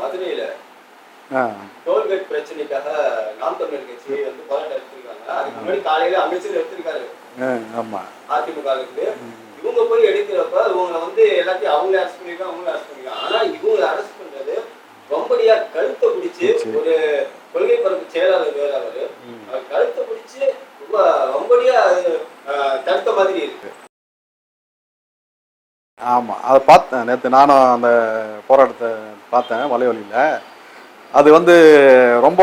மதுரையில டோல்கேட் பிரச்சனைக்காக நாம் தமிழர் கட்சி வந்து போராட்டம் எடுத்திருக்காங்க அதுக்கு முன்னாடி காலையில அமைச்சர் எடுத்திருக்காரு. ஆ ஆமாம் அதிமுக இவங்க போய் எடுக்கிறப்ப இவங்க வந்து எல்லாத்தையும் அவங்களே பண்ணிருக்காங்க அவங்களே பண்ணிருக்காங்க. ஆனா இவங்க அரெஸ்ட் பண்றது ரொம்படியா கழுத்தை பிடிச்சு ஒரு கொள்கை பரப்பு செயலாளர் வேற அவரு. கழுத்தை பிடிச்சு ரொம்ப ரொம்படியா தடுத்த மாதிரி இருக்கு. ஆமாம் அதை பார்த்தேன் நேற்று நானும் அந்த போராட்டத்தை பார்த்தேன் வலைவலியில் அது வந்து ரொம்ப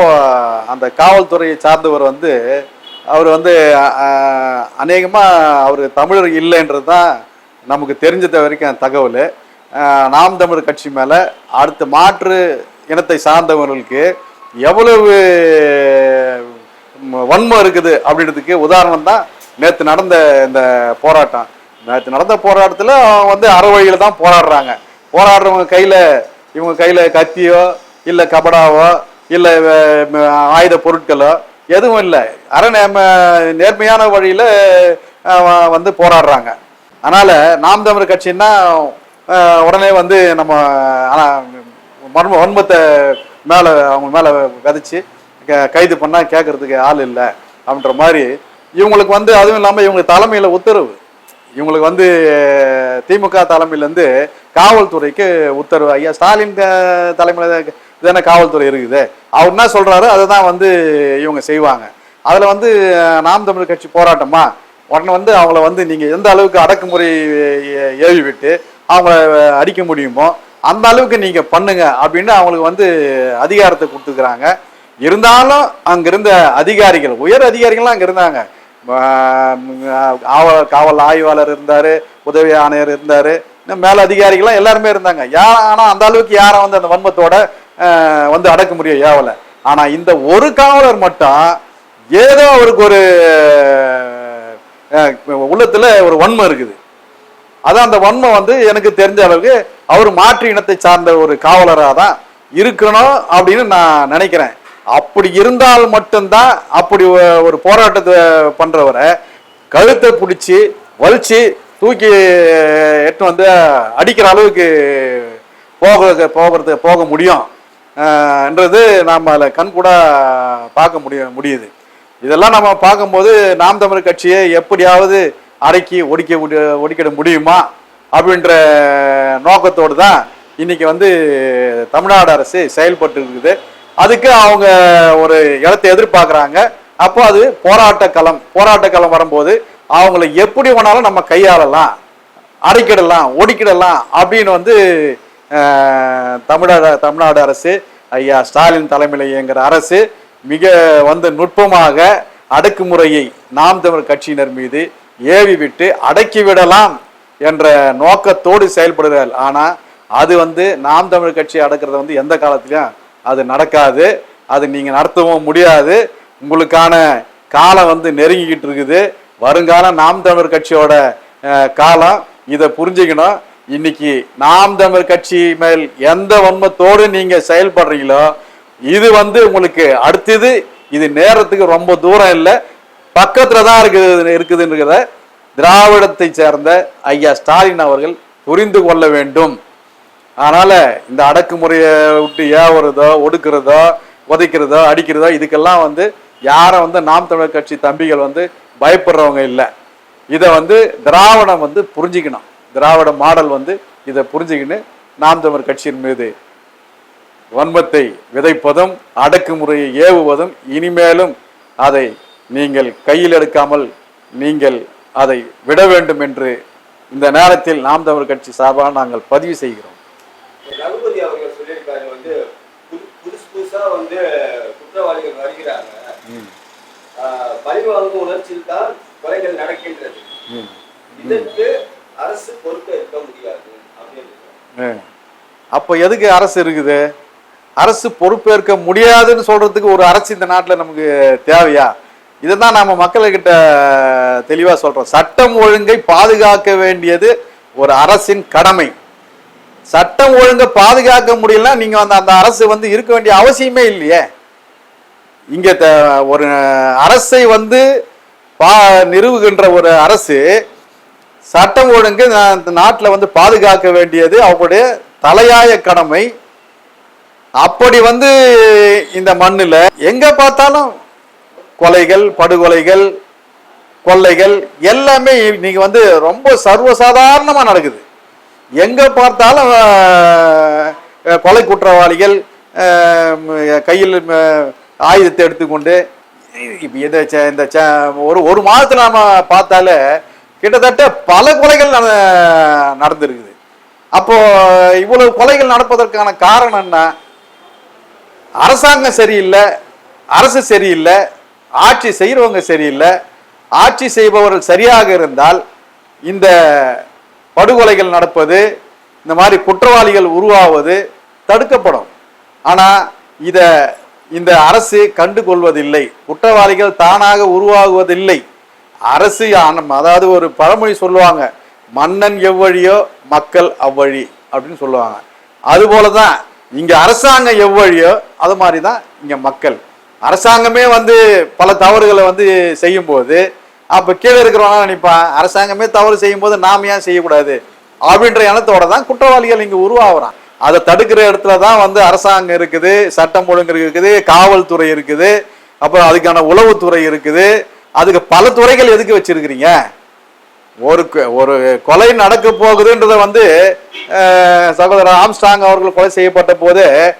அந்த காவல்துறையை சார்ந்தவர் வந்து அவர் வந்து அநேகமாக அவர் தமிழர் இல்லைன்றது தான் நமக்கு தெரிஞ்சத வரைக்கும் தகவல். நாம் தமிழர் கட்சி மேலே அடுத்த மாற்று இனத்தை சார்ந்தவர்களுக்கு எவ்வளவு வன்மை வன்மம் இருக்குது அப்படின்றதுக்கு உதாரணம் தான் நேற்று நடந்த இந்த போராட்டம். நேற்று நடந்த போராட்டத்தில் வந்து அறவழியில் தான் போராடுறாங்க. போராடுறவங்க கையில் இவங்க கையில் கத்தியோ இல்லை கபடாவோ இல்லை ஆயுத பொருட்களோ எதுவும் இல்லை. அற நேர்மையான வழியில் வந்து போராடுறாங்க. அதனால் நாம் தமிழர் கட்சின்னா உடனே வந்து நம்ம மர்ம வன்மத்தை மேலே அவங்க மேலே விதைச்சி க- கைது பண்ணால் கேட்குறதுக்கு ஆள் இல்லை அப்படின்ற மாதிரி இவங்களுக்கு வந்து அதுவும் இல்லாமல் இவங்க தலைமையில் உத்தரவு. இவங்களுக்கு வந்து திமுக தலைமையிலேருந்து காவல்துறைக்கு உத்தரவு. ஐயா ஸ்டாலின் தலைமையில் தானே காவல்துறை இருக்குது. அவர் என்ன சொல்கிறாரு அதை தான் வந்து இவங்க செய்வாங்க. அதில் வந்து நாம் தமிழ் கட்சி போராட்டமா? உடனே வந்து அவங்கள வந்து நீங்கள் எந்த அளவுக்கு அடக்குமுறை ஏ- ஏவி விட்டு அவங்கள அடிக்க முடியுமோ அந்த அளவுக்கு நீங்கள் பண்ணுங்க அப்படின்னு அவங்களுக்கு வந்து அதிகாரத்தை கொடுத்துக்கிறாங்க. இருந்தாலும் அங்கிருந்த அதிகாரிகள் உயர் அதிகாரிகள்லாம் அங்கே இருந்தாங்க. ஆவ- காவல் ஆய்வாளர் இருந்தார் உதவி ஆணையர் இருந்தார் இன்னும் மேல அதிகாரிகள்லாம் எல்லாருமே இருந்தாங்க. யார் ஆனால் அந்த அளவுக்கு யாரும் வந்து அந்த வன்மத்தோட வந்து அடக்க முடியும் ஏவலை ஆனால் இந்த ஒரு காவலர் மட்டும் ஏதோ அவருக்கு ஒரு உள்ளத்தில் ஒரு வன்மம் இருக்குது. அதான் அந்த வன்மம் வந்து எனக்கு தெரிஞ்ச அளவுக்கு அவர் மாற்று இனத்தை சார்ந்த ஒரு காவலராக தான் இருக்கணும் அப்படின்னு நான் நினைக்கிறேன். அப்படி இருந்தால் மட்டும்தான் அப்படி ஒரு போராட்டத்தை பண்றவரை கழுத்தை பிடிச்சி வலிச்சு தூக்கி எட்டு வந்து அடிக்கிற அளவுக்கு போக போகிறது போக முடியும். என்றது நாம் அதில் கண்கூட பார்க்க முடிய முடியுது. இதெல்லாம் நம்ம பார்க்கும்போது நாம் தமிழர் கட்சியை எப்படியாவது அடக்கி ஒடிக்க ஒடிக்கிட முடியுமா? அப்படின்ற நோக்கத்தோடு தான் இன்னைக்கு வந்து தமிழ்நாடு அரசு செயல்பட்டு இருக்குது. அதுக்கு அவங்க ஒரு இடத்தை எதிர்பார்க்குறாங்க. அப்போ அது போராட்ட களம் போராட்ட களம் வரும்போது அவங்கள எப்படி வேணாலும் நம்ம கையாளலாம். அடைக்கிடலாம் ஒடுக்கிடலாம் அப்படின்னு வந்து தமிழக தமிழ்நாடு அரசு ஐயா ஸ்டாலின் தலைமையில் இயங்குகிற அரசு மிக வந்து நுட்பமாக அடக்குமுறையை நாம் தமிழ் கட்சியினர் மீது ஏவி விட்டு அடக்கிவிடலாம் என்ற நோக்கத்தோடு செயல்படுகிறார் ஆனால் அது வந்து நாம் தமிழ் கட்சி அடக்கிறது வந்து எந்த காலத்திலையும் அது நடக்காது அது நீங்கள் நடத்தவும் முடியாது. உங்களுக்கான காலம் வந்து நெருங்கிக்கிட்டு இருக்குது. வருங்காலம் நாம் தமிழர் கட்சியோட காலம். இதை புரிஞ்சுக்கணும். இன்னைக்கு நாம் தமிழர் கட்சி மேல் எந்த வன்மத்தோடு நீங்க செயல்படுறீங்களோ இது வந்து உங்களுக்கு அடுத்தது இது நேரத்துக்கு ரொம்ப தூரம் இல்லை. பக்கத்துல தான் இருக்குது இருக்குதுன்றத திராவிடத்தை சேர்ந்த ஐயா ஸ்டாலின் அவர்கள் புரிந்து கொள்ள வேண்டும். அதனால இந்த அடக்குமுறையை விட்டு ஏவுறதோ ஒடுக்குறதோ உதைக்கிறதோ அடிக்கிறதோ இதுக்கெல்லாம் வந்து யாரும் வந்து நாம் தமிழர் கட்சி தம்பிகள் வந்து பயப்படுறவங்க இல்லை. இதை வந்து திராவிடம் வந்து புரிஞ்சுக்கணும். திராவிட மாடல் வந்து இதை புரிஞ்சுக்கின்னு நாம் தமிழர் கட்சியின் மீது வன்மத்தை விதைப்பதும் அடக்குமுறையை ஏவுவதும் இனிமேலும் அதை நீங்கள் கையில் எடுக்காமல் நீங்கள் அதை விட வேண்டும் என்று இந்த நேரத்தில் நாம் தமிழர் கட்சி சார்பாக நாங்கள் பதிவு செய்கிறோம் ரகுபதி அவர்கள் சொல்லியிருக்காரு வந்து புது- புதுசு புதுசா வந்து ஆஹ் பழிவாங்கும் உணர்ச்சியில் தான் கொலைகள் நடக்கின்றது. இதற்கு அரசு பொறுப்பேற்க முடியாது அப்படின்னு. அப்போ எதுக்கு அரசு இருக்குது? அரசு பொறுப்பேற்க முடியாதுன்னு சொல்றதுக்கு ஒரு அரசு இந்த நாட்டில் நமக்கு தேவையா? இதை தான் நம்ம மக்கள்கிட்ட தெளிவாக சொல்றோம். சட்டம் ஒழுங்கை பாதுகாக்க வேண்டியது ஒரு அரசின் கடமை. சட்டம் ஒழுங்கை பாதுகாக்க முடியலன்னா நீங்க வந்து அந்த அரசு வந்து இருக்க வேண்டிய அவசியமே இல்லையே. இங்கே த- ஒரு அரசை வந்து பா நிறுவுகின்ற ஒரு அரசு சட்டம் ஒழுங்கு இந்த நாட்டில் வந்து பாதுகாக்க வேண்டியது அவங்களுடைய தலையாய கடமை. அப்படி வந்து இந்த மண்ணில் எங்க பார்த்தாலும் கொலைகள் படுகொலைகள் கொள்ளைகள் எல்லாமே இன்னைக்கு வந்து ரொம்ப சர்வசாதாரணமாக நடக்குது. எங்க பார்த்தாலும் கொலை குற்றவாளிகள் கையில் ஆயுதத்தை எடுத்துக்கொண்டு இந்த ச- இந்த ச- ஒரு ஒரு மாதத்துல நாம பார்த்தாலே கிட்டத்தட்ட பல கொலைகள் நடந்திருக்குது. அப்போ இவ்வளவு கொலைகள் நடப்பதற்கான காரணம் என்ன? அரசாங்கம் சரியில்லை அரசு சரியில்லை ஆட்சி செய்கிறவங்க சரியில்லை. ஆட்சி செய்பவர்கள் சரியாக இருந்தால் இந்த படுகொலைகள் நடப்பது இந்த மாதிரி குற்றவாளிகள் உருவாவது தடுக்கப்படும். ஆனால் இதை இந்த அரசு கண்டு கொள்வதில்லை குற்றவாளிகள் தானாக உருவாகுவதில்லை. அரசு அதாவது ஒரு பழமொழி சொல்லுவாங்க மன்னன் எவ்வழியோ மக்கள் அவ்வழி அப்படின்னு சொல்லுவாங்க. அதுபோல தான் இங்கே அரசாங்கம் எவ்வழியோ அது மாதிரி தான் இங்கே மக்கள். அரசாங்கமே வந்து பல தவறுகளை வந்து செய்யும்போது அப்போ கீழே இருக்கிறவங்க நினைப்பான் அரசாங்கமே தவறு செய்யும்போது நாம ஏன் செய்யக்கூடாது? அப்படின்ற எண்ணத்தோட தான் குற்றவாளிகள் இங்கே உருவாகிறான் அதை தடுக்கிற இடத்துல தான் வந்து அரசாங்கம் இருக்குது சட்டம் ஒழுங்கு இருக்குது காவல்துறை இருக்குது அப்புறம் அதுக்கான உளவுத்துறை இருக்குது. அதுக்கு பல துறைகள் எதுக்கு வச்சிருக்கிறீங்க? ஒரு ஒரு கொலை நடக்க போகுதுன்றத வந்து சகோதரர் ஆம்ஸ்டாங் அவர்கள் கொலை செய்யப்பட்ட போது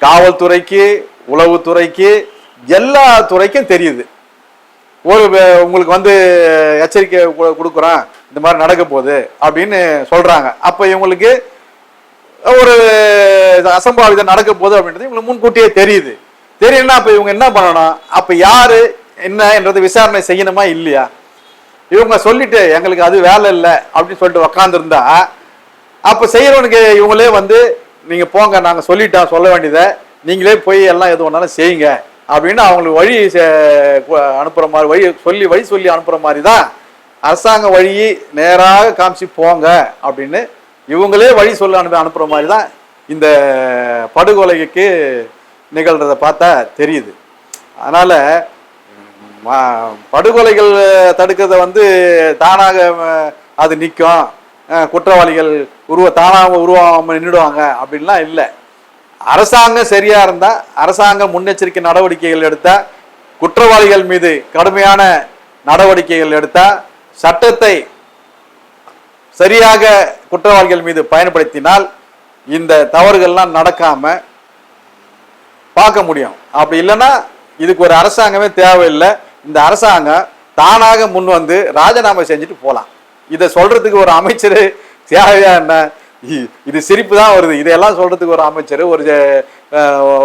காவல்துறைக்கு உளவுத்துறைக்கு எல்லா துறைக்கும் தெரியுது. ஒரு உங்களுக்கு வந்து எச்சரிக்கை கு- கொடுக்குறோம் இந்த மாதிரி நடக்க போகுது அப்படின்னு சொல்றாங்க. அப்போ இவங்களுக்கு ஒரு அசம்பாவிதம் நடக்க போகுது அப்படின்றது இவங்களுக்கு முன்கூட்டியே தெரியுது. தெரியும்னா அப்ப இவங்க என்ன பண்ணணும்? அப்ப யாரு என்னன்றது விசாரணை செய்யணுமா இல்லையா? இவங்க சொல்லிட்டு எங்களுக்கு அது வேலை இல்லை அப்படின்னு சொல்லிட்டு உக்காந்துருந்தா அப்ப செய்யறவனுக்கு இவங்களே வந்து நீங்க போங்க நாங்க சொல்லிட்டோம் சொல்ல வேண்டியதை. நீங்களே போய் எல்லாம் எது ஒன்றாலும் செய்யுங்க. அப்படின்னு அவங்களுக்கு வழி செ- அனுப்புற மாதிரி வழி சொல்லி வழி சொல்லி அனுப்புற மாதிரி தான் அரசாங்க வழியை நேராக காமிச்சு போங்க அப்படின்னு இவங்களே வழி சொல்ல அனுப்பி அனுப்புற மாதிரி தான் இந்த படுகொலைக்கு நிகழ்கிறத பார்த்தா தெரியுது. அதனால் ம- படுகொலைகள் தடுக்கிறத வந்து தானாக அது நிற்கும் குற்றவாளிகள் உருவ தானாக உருவாகாமல் நின்றுடுவாங்க அப்படின்லாம் இல்லை. அரசாங்கம் சரியாக இருந்தால் அரசாங்கம் முன்னெச்சரிக்கை நடவடிக்கைகள் எடுத்தால் குற்றவாளிகள் மீது கடுமையான நடவடிக்கைகள் எடுத்தால் சட்டத்தை சரியாக குற்றவாளிகள் மீது பயன்படுத்தினால் இந்த தவறுகள்லாம் நடக்காம பார்க்க முடியும். அப்படி இல்லைன்னா இதுக்கு ஒரு அரசாங்கமே தேவையில்லை. இந்த அரசாங்கம் தானாக முன் வந்து ராஜினாமா செஞ்சுட்டு போகலாம் இதை சொல்றதுக்கு ஒரு அமைச்சர் தேவையா என்ன? இ- இது சிரிப்பு தான் வருது. இதையெல்லாம் சொல்றதுக்கு ஒரு அமைச்சர் ஒரு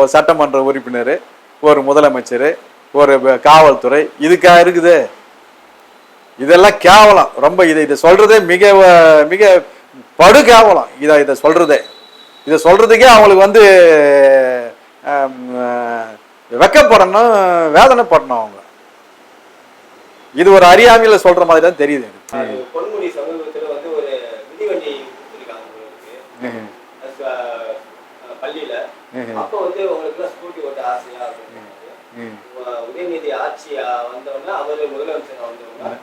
சட்டமன்ற உறுப்பினர் ஒரு முதலமைச்சர் ஒரு காவல்துறை இதுக்காக இருக்குது? இதெல்லாம் கேவலம். ரொம்ப இதை இதை சொல்றதே மிக மிக படு கேவலம். இதை இதை சொல்றதே. இதை சொல்றதுக்கே அவங்களுக்கு வந்து வெக்கப்படணும் வேதனைப்படணும் அவங்க. இது ஒரு அறியாமையில சொல்ற மாதிரி தான் தெரியுது எனக்கு. அது பொன்முடி சமூகத்துல வந்து ஒரு மிதிவண்டி கொடுத்துருக்காங்க உங்களுக்கு. ம்ஹும். அது, அஹ், பள்ளியில. ம்ஹும். அப்ப வந்து உங்களுக்கு ஸ்கூட்டி ஓட்ட ஆசையா அப்படின்னு ம். உ- உதயநிதி ஆட்சி அஹ், வந்தவொடனே அவரு முதலமைச்சர் வந்தவங்க. ம்.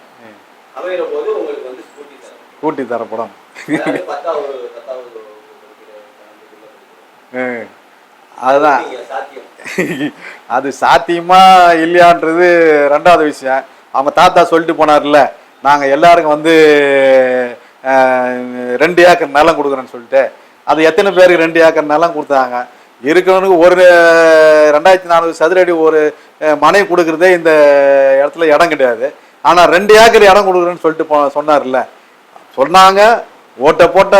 அமைகிற போது உங்களுக்கு வந்து ஸ்கூட்டி தரும். கூட்டி தரப்படும். அதாவது பத்தாவது பத்தாவது ம். அதுதான். நீங்க சாத்தியம். அது சாத்தியமா இல்லையான்றது ரெண்டாவது விஷயம். அவங்க தாத்தா சொல்லிட்டு போனார்ல நாங்க எல்லாருக்கும் வந்து அஹ், ரெண்டு ஏக்கர் நிலம் கொடுக்குறேன்னு சொல்லிட்டு. அது எத்தனை பேருக்கு ரெண்டு ஏக்கர் நிலம் கொடுத்தாங்க? இருக்கிறவனுக்கு ஒரு ரெண்டாயிரத்தி நானூறு சதுர அடி ஒரு அஹ், மனை கொடுக்குறதே இந்த இடத்துல இடம் கிடையாது. ஆனா ரெண்டு ஏக்கர் இடம் கொடுக்குறேன்னு சொல்லிட்டு சொன்னார்ல. சொன்னாங்க ஓட்டை போட்ட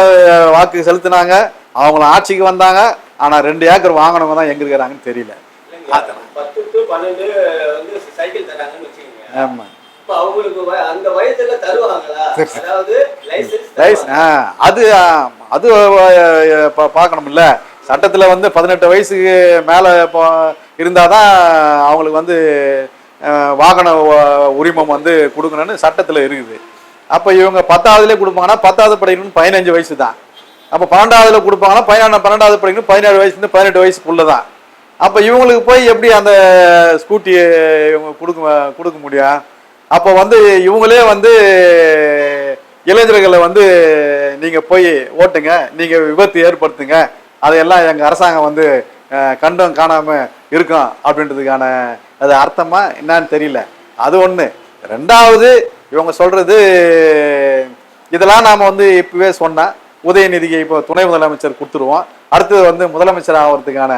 வாக்கு செலுத்தினாங்க அவங்கள ஆட்சிக்கு வந்தாங்க ஆனா ரெண்டு ஏக்கர் வாங்கினவங்க தான் எங்க இருக்கிறாங்கன்னு தெரியல. இல்லைங்க பத்து டு பன்னெண்டு வந்து சைக்கிள் தராங்கன்னு வச்சுக்கோங்க. ஆமா. இப்ப அவங்களுக்கு வய- அந்த வயசுல தருவாங்களா? அதாவது லைசன்ஸ் ரைஸ் ஆ அது அது பார்க்கணும்ல சட்டத்துல வந்து பதினெட்டு வயசுக்கு மேல இப்போ இருந்தாதான் அவங்களுக்கு வந்து வாகன உரிமம் வந்து கொடுக்கணும்னு சட்டத்தில் இருக்குது. அப்போ இவங்க பத்தாவதுலேயே கொடுப்பாங்கன்னா பத்தாவது படிக்கணும்னு பதினஞ்சு வயசு தான். அப்போ பன்னெண்டாவதுல கொடுப்பாங்கன்னா பதினாறு பன்னெண்டாவது படிக்கணும் பதினேழு வயசுலேருந்து பதினெட்டு வயசுக்குள்ள தான். அப்போ இவங்களுக்கு போய் எப்படி அந்த ஸ்கூட்டி இவங்க கொடுக்க கொடுக்க முடியும்? அப்போ வந்து இவங்களே வந்து இளைஞர்களை வந்து நீங்கள் போய் ஓட்டுங்க நீங்கள் விபத்து ஏற்படுத்துங்க. அதையெல்லாம் எங்கள் அரசாங்கம் வந்து கண்டம் கண்டும் காணாமல் இருக்கும் அப்படின்றதுக்கான அது அர்த்தமா என்னன்னு தெரியல. அது ஒன்று ரெண்டாவது இவங்க சொல்கிறது இதெல்லாம் நாம் வந்து இப்போவே சொன்னால் உதயநிதிக்கு இப்போ துணை முதலமைச்சர் கொடுத்துருவோம். அடுத்தது வந்து முதலமைச்சர் ஆகிறதுக்கான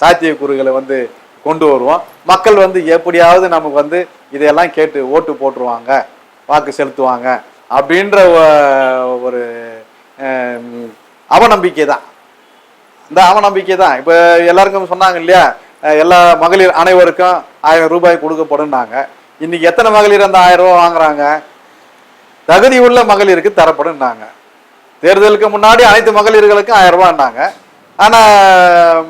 சாத்தியக்கூறுகளை வந்து கொண்டு வருவோம். மக்கள் வந்து எப்படியாவது நமக்கு வந்து இதையெல்லாம் கேட்டு ஓட்டு போட்டுருவாங்க வாக்கு செலுத்துவாங்க அப்படின்ற ஒரு அவநம்பிக்கை தான் இந்த அவநம்பிக்கை தான் இப்போ எல்லாருக்கும் சொன்னாங்க இல்லையா? எல்லா மகளிர் அனைவருக்கும் ஆயிரம் ரூபாய் கொடுக்கப்படும்னாங்க. இன்னைக்கு எத்தனை மகளிர் அந்த ஆயிரம் ரூபாய் வாங்குறாங்க? தகுதி உள்ள மகளிருக்கு தரப்படும்னாங்க. தேர்தலுக்கு முன்னாடி அனைத்து மகளிர்களுக்கும் ஆயிரம் ரூபாய்னாங்க. ஆனால்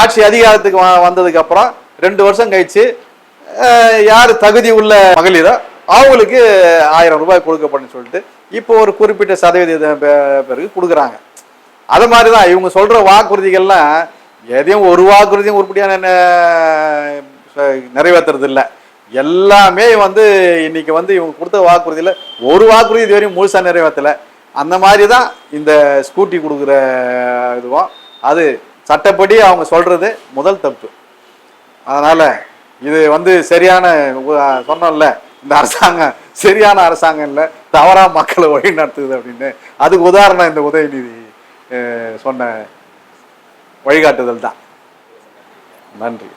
ஆட்சி அதிகாரத்துக்கு வ- வந்ததுக்கு அப்புறம் ரெண்டு வருஷம் கழிச்சு யார் தகுதி உள்ள மகளிரோ அவங்களுக்கு ஆயிரம் ரூபாய் கொடுக்கப்படும் சொல்லிட்டு இப்போ ஒரு குறிப்பிட்ட சதவீத பேருக்கு கொடுக்குறாங்க. அது மாதிரி தான் இவங்க சொல்கிற வாக்குறுதிகள்லாம் எதையும் ஒரு வாக்குறுதியும் உருப்படியான நிறைவேற்றுறது இல்லை எல்லாமே வந்து இன்னைக்கு வந்து இவங்க கொடுத்த வாக்குறுதியில் ஒரு வாக்குறுதி இதுவரையும் முழுசாக நிறைவேற்றலை அந்த மாதிரி தான் இந்த ஸ்கூட்டி கொடுக்குற இதுவும். அது சட்டப்படி அவங்க சொல்கிறது முதல் தப்பு. அதனால் இது வந்து சரியான சொன்னோம்ல இந்த அரசாங்கம் சரியான அரசாங்கம் இல்லை தவறாக மக்களை வழி நடத்துது அப்படின்னு. அதுக்கு உதாரணம் இந்த உதயநிதி சொன்ன வழிகாட்டுதல் தான். நன்றி.